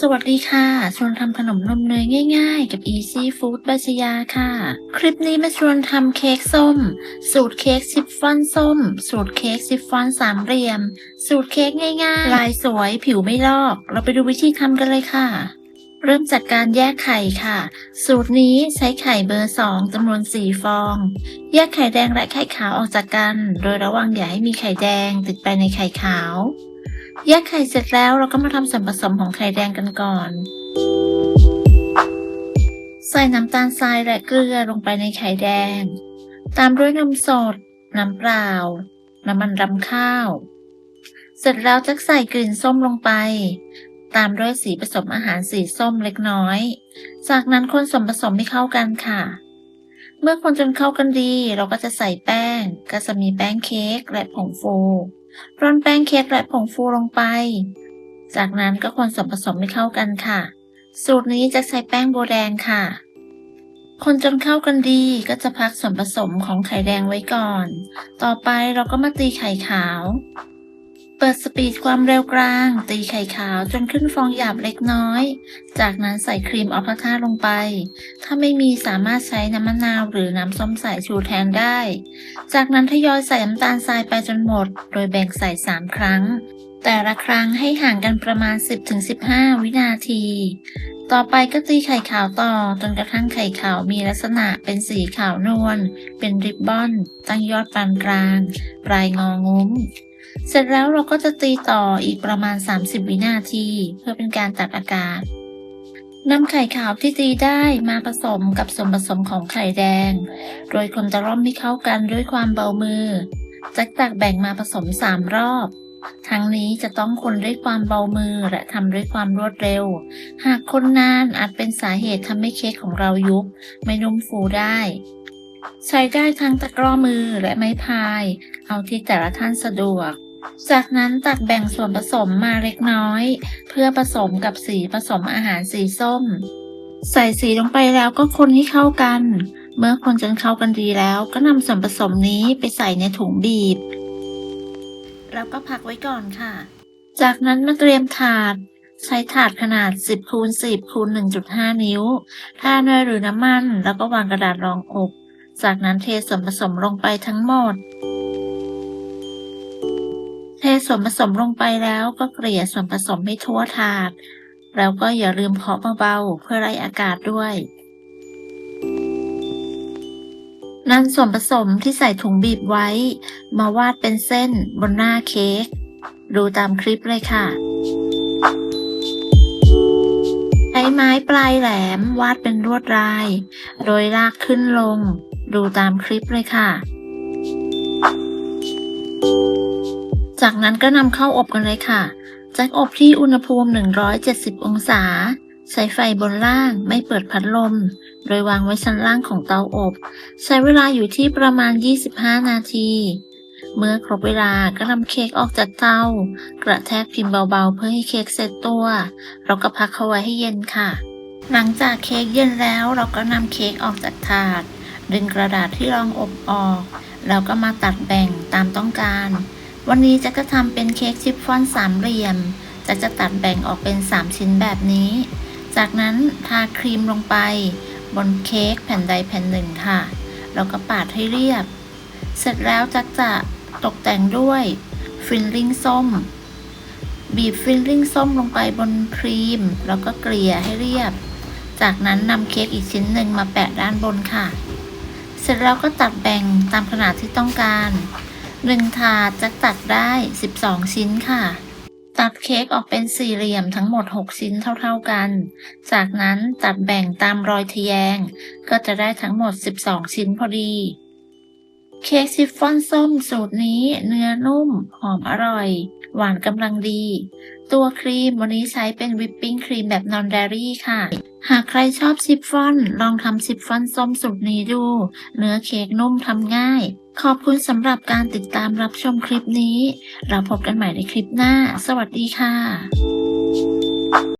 สวัสดีค่ะชวนทำขนมนมเนยง่ายๆ กับ Easy Food บาชยาค่ะ คลิปนี้มาชวนทำเค้กส้ม สูตรเค้กซิฟฟอนส้ม สูตรเค้กซิฟฟอนสามเหลี่ยม สูตรเค้กง่ายๆ ลายสวยผิวไม่ลอก เราไปดูวิธีทำกันเลยค่ะ เริ่มจากการแยกไข่ค่ะ สูตรนี้ใช้ไข่เบอร์2จำนวน4ฟอง แยกไข่แดงและไข่ขาวออกจากกัน โดยระวังอย่าให้มีไข่แดงติดไปในไข่ขาว แยกไข่เสร็จแล้วเราก็มาทำส่วนผสมของไข่แดงกันก่อน ใส่น้ำตาลทรายและเกลือลงไปในไข่แดง ตามด้วยน้ำสด น้ำเปล่า น้ำมันรำข้าว เสร็จแล้วจะใส่กลิ่นส้มลงไป ตามด้วยสีผสมอาหารสีส้มเล็กน้อย จากนั้นคนส่วนผสมให้เข้ากันค่ะเมื่อคนจนเข้ากันดี เราก็จะใส่แป้ง ก็จะมีแป้งเค้กและผงฟู ร่อนแป้งเค้กและผงฟูลงไป จากนั้นก็คนส่วนผสมให้เข้ากันค่ะ สูตรนี้จะใช้แป้งโบแดงค่ะ คนจนเข้ากันดีก็จะพักส่วนผสมของไข่แดงไว้ก่อน ต่อไปเราก็มาตีไข่ขาว เปิดสปีดความเร็วกลาง ตีไข่ขาวจนขึ้นฟองหยาบเล็กน้อย จากนั้นใส่ครีมออพาท่าลงไป ถ้าไม่มีสามารถใช้น้ำมะนาวหรือน้ำส้มสายชูแทนได้ จากนั้นทยอยใส่น้ำตาลทรายไปจนหมด โดยแบ่งใส่ 3 ครั้ง แต่ละครั้งให้ห่างกันประมาณ 10-15 วินาที ต่อไปก็ตีไข่ขาวต่อจนกระทั่งไข่ขาวมีลักษณะเป็นสีขาวนวล เป็นริบบอน ตั้งยอดปานกลาง ปลายงองุ้ม เสร็จแล้วเราก็จะตีต่ออีกประมาณ 30 วินาที เพื่อเป็นการตัดอากาศนำไข่ขาวที่ตีได้มาผสมกับส่วนผสมของไข่แดง โดยคนจะร่อมให้เข้ากันด้วยความเบามือจะตักแบ่งมาผสม 3 รอบ ทั้งนี้จะต้องคนด้วยความเบามือและทำด้วยความรวดเร็ว หากคนนานอาจเป็นสาเหตุทำให้เค้กของเรายุบ ไม่นุ่มฟูได้ ใช้ได้ทั้งตะกร้อมือและไม้พาย เอาที่แต่ละท่านสะดวก จากนั้นตักแบ่งส่วนผสมมาเล็กน้อย เพื่อผสมกับสีผสมอาหารสีส้ม ใส่สีลงไปแล้วก็คนให้เข้ากัน เมื่อคนจนเข้ากันดีแล้ว ก็นำส่วนผสมนี้ไปใส่ในถุงบีบ แล้วก็พักไว้ก่อนค่ะ จากนั้นมาเตรียมถาด ใช้ถาดขนาด 10คูณ10คูณ1.5 นิ้วทาเนยหรือน้ำมัน แล้วก็วางกระดาษรองอบ จากนั้นเทส่วนผสมลงไปทั้งหมด ส่วนผสมลงไปแล้วก็เกลี่ยส่วนผสมให้ทั่วถาด แล้วก็อย่าลืมเคาะเบาๆเพื่อไล่อากาศด้วยนำส่วนผสมที่ใส่ถุงบีบไว้ มาวาดเป็นเส้นบนหน้าเค้ก ดูตามคลิปเลยค่ะ ใช้ไม้ปลายแหลมวาดเป็นลวดลาย โดยลากขึ้นลง ดูตามคลิปเลยค่ะ จากนั้นก็นำเข้าอบกันเลยค่ะ แจ็คอบที่อุณหภูมิ 170 องศา ใช้ไฟบนล่างไม่เปิดพัดลม โดยวางไว้ชั้นล่างของเตาอบ ใช้เวลาอยู่ที่ประมาณ 25 นาที เมื่อครบเวลาก็นำเค้กออกจากเตา กระแทกพิมพ์เบาๆ เพื่อให้เค้กเสร็จตัว เราก็พักเขาไว้ให้เย็นค่ะ หลังจากเค้กเย็นแล้วเราก็นำเค้กออกจากถาด ดึงกระดาษที่รองอบออก แล้วก็มาตัดแบ่งตามต้องการ วันนี้จะก็ทำเป็นเค้กชิฟฟ่อนสามเหลี่ยมจะจะตัดแบ่งออกเป็น 3 ชิ้นแบบนี้ จากนั้นทาครีมลงไป บนเค้กแผ่นใดแผ่นหนึ่งค่ะ แล้วก็ปาดให้เรียบ เสร็จแล้วจักจะตกแต่งด้วยฟิลลิ่งส้ม บีบฟิลลิ่งส้มลงไปบนครีม แล้วก็เกลี่ยให้เรียบ จากนั้นนำเค้กอีกชิ้นหนึ่งมาแปะด้านบนค่ะ เสร็จแล้วก็ตัดแบ่งตามขนาดที่ต้องการ หนึ่งถาดจะตัดได้ 12 ชิ้นค่ะ ตัดเค้กออกเป็นสี่เหลี่ยมทั้งหมด 6 ชิ้นเท่าๆกัน จากนั้นตัดแบ่งตามรอยทะแยง ก็จะได้ทั้งหมด 12 ชิ้นพอดี เค้กชิฟฟ่อนส้มสูตรนี้เนื้อนุ่ม หอมอร่อย หวานกำลังดี ตัวครีมวันนี้ใช้เป็นวิปปิ้งครีมแบบนอนเดรี่ค่ะ หากใครชอบชิฟฟ่อน ลองทำชิฟฟ่อนส้มสูตรนี้ดู เนื้อเค้กนุ่มทำง่าย ขอบคุณสำหรับการติดตามรับชมคลิปนี้ เราพบกันใหม่ในคลิปหน้า สวัสดีค่ะ